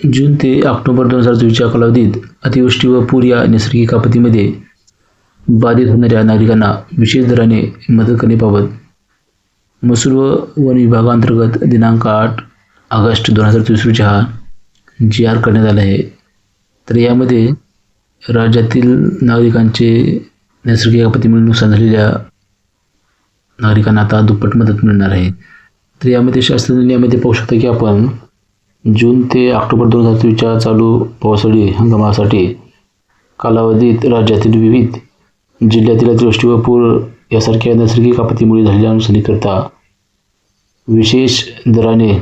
जून ते ऑक्टोबर दोन हजार चोवीसच्या कालावधीत अतिवृष्टी व पूर या नैसर्गिक आपत्तीमध्ये बाधित होणाऱ्या नागरिकांना विशेष दराने मदत करण्याबाबत महसूल व वन विभागांतर्गत दिनांक आठ ऑगस्ट दोन हजार चोवीस रोजी हा जी आर करण्यात आला आहे. तर यामध्ये राज्यातील नागरिकांचे नैसर्गिक आपत्तीमुळे नुकसान झालेल्या नागरिकांना आता दुप्पट मदत मिळणार आहे. तर यामध्ये शास्त्रज्ञ यामध्ये पाहू शकता की आपण जून ते ऑक्टोबर दोन हजार तेवीसच्या चालू पावसाळी हंगामासाठी कालावधीत राज्यातील विविध जिल्ह्यातील अतिवृष्टी व पूर यासारख्या नैसर्गिक आपत्तीमुळे झालेल्या नुकसानीकरता विशेष दराने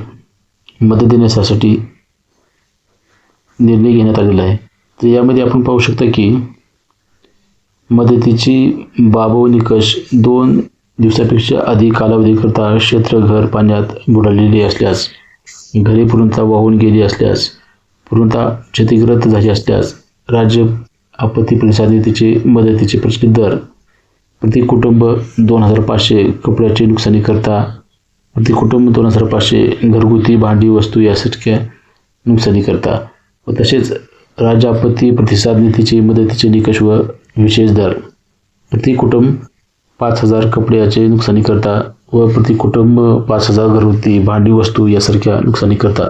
मदत देण्यासाठी निर्णय घेण्यात आलेला आहे. तर यामध्ये आपण पाहू शकता की मदतीची बाब व निकष दोन दिवसापेक्षा अधिक कालावधीकरता क्षेत्र घर पाण्यात बुडालेले असल्यास घरे पुरंता वाहून गेली असल्यास पूर्णतः क्षतिग्रस्त झाली असल्यास राज्य आपत्ती प्रतिसाद निधीचे मदतीचे प्रचलित दर प्रति कुटुंब दोन हजार पाचशे कपड्याचे नुकसानीकरता प्रति कुटुंब दोन हजार पाचशे घरगुती भांडी वस्तू यासारख्या नुकसानीकरता व तसेच राज्य आपत्ती प्रतिसाद निधीचे मदतीचे निकष व विशेष दर प्रति कुटुंब पाच हजार कपड्याचे नुकसानीकरता व प्रति कुटुंब पाच हजार घरगुती भांडी वस्तू यासारख्या नुकसानीकरता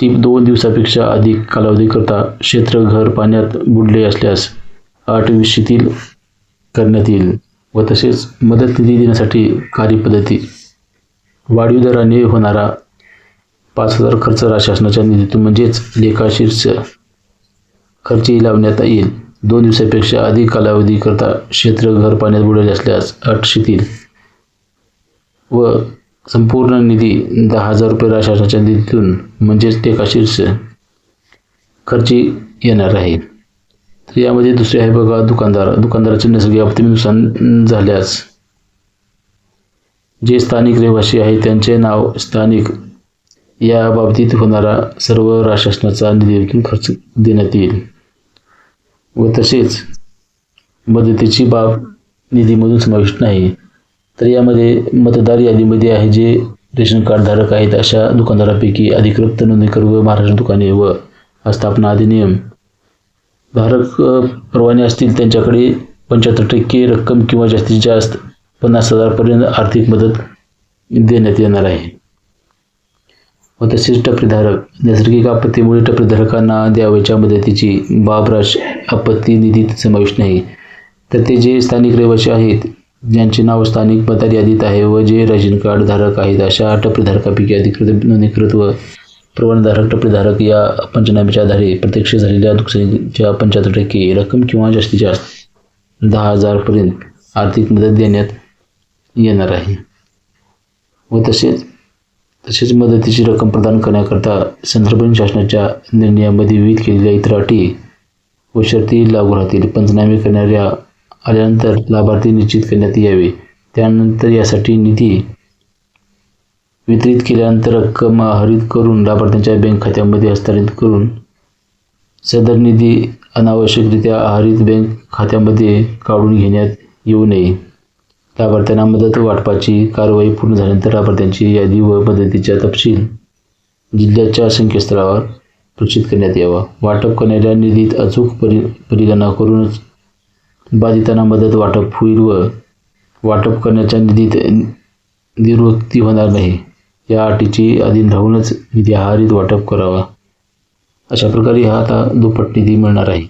टीप दोन दिवसापेक्षा अधिक कालावधीकरता क्षेत्र घर पाण्यात बुडले असल्यास आठ वीसशेतील करण्यात येईल व तसेच मदत निधी देण्यासाठी कार्यपद्धती वाढीव दराने होणारा पाच हजार खर्च शासनाच्या निधीतून म्हणजेच लेखाशीर्ष खर्ची लावण्यात येईल. दोन दिवसापेक्षा अधिक कालावधीकरता क्षेत्र घर पाण्यात बुडले असल्यास अट शिथिल. व संपूर्ण निधी दहा हजार रुपये राशासनाच्या निधीतून म्हणजेच टेकाशीर्ष खर्ची येणार आहे. तर यामध्ये दुसरे आहे बघा दुकानदार. दुकानदाराचे नैसर्गिक आपत्ती नुकसान झाल्यास जे स्थानिक रहिवासी आहेत त्यांचे नाव स्थानिक. या बाबतीत होणारा सर्व राशासनाचा निधीतून खर्च देण्यात येईल. व तसेच मदतीची बाब निधीमधून समाविष्ट नाही. तर यामध्ये मतदार यादीमध्ये आहे जे रेशन कार्डधारक आहेत अशा दुकानदारापैकी अधिकृत नोंदणीकर व महाराष्ट्र दुकाने व आस्थापना अधिनियम. धारक परवाने असतील त्यांच्याकडे पंच्याहत्तर टक्के रक्कम किंवा जास्तीत जास्त पन्नास हजारपर्यंत आर्थिक मदत देण्यात येणार आहे. व तसेच टपरीधारक नैसर्गिक आपत्तीमुळे टपरीधारकांना द्यावयाच्या मदतीची बाबराश आपत्ती निधीत समावेश नाही. तर ते जे स्थानिक रहिवासी आहेत ज्यांचे नाव स्थानिक मतदार यादीत आहे व जे रेशन कार्ड धारक आहेत अशा टपरीधारकापैकी अधिकृत नोंदणीकृत व प्रवणधारक टपरीधारक या पंचनाम्याच्या आधारे प्रत्यक्ष झालेल्या नुकसानीच्या पंच्याहत्तर टक्के रक्कम किंवा जास्तीत जास्त दहा हजारपर्यंत आर्थिक मदत देण्यात येणार आहे. व तसेच तसेच मदतीची रक्कम प्रदान करण्याकरता संदर्भन शासनाच्या निर्णयामध्ये विविध केलेल्या इतर अटी व शर्ती लागू राहतील. पंचनामे करणाऱ्या आल्यानंतर लाभार्थी निश्चित करण्यात यावे. त्यानंतर यासाठी निधी वितरित केल्यानंतर रक्कम आहरित करून लाभार्थ्यांच्या बँक खात्यामध्ये हस्तांतरित करून सदर निधी अनावश्यकरित्या आहरित बँक खात्यामध्ये काढून घेण्यात येऊ नये. लाभार्थ्यांना मदत वाटपाची कारवाई पूर्ण झाल्यानंतर लाभार्थ्यांची यादी व मदतीचा तपशील जिल्ह्याच्या संकेतस्थळावर प्रचित करण्यात यावा. वाटप करणाऱ्या निधीत अचूक परि परिगणना करूनच बाधितांना मदत वाटप होईल व वाटप करण्याच्या निधीत निर्वृत्ती होणार नाही. या अटीची अधीन राहूनच निधी आहारित वाटप करावा. अशा प्रकारे हा आता दुप्पट निधी मिळणार आहे.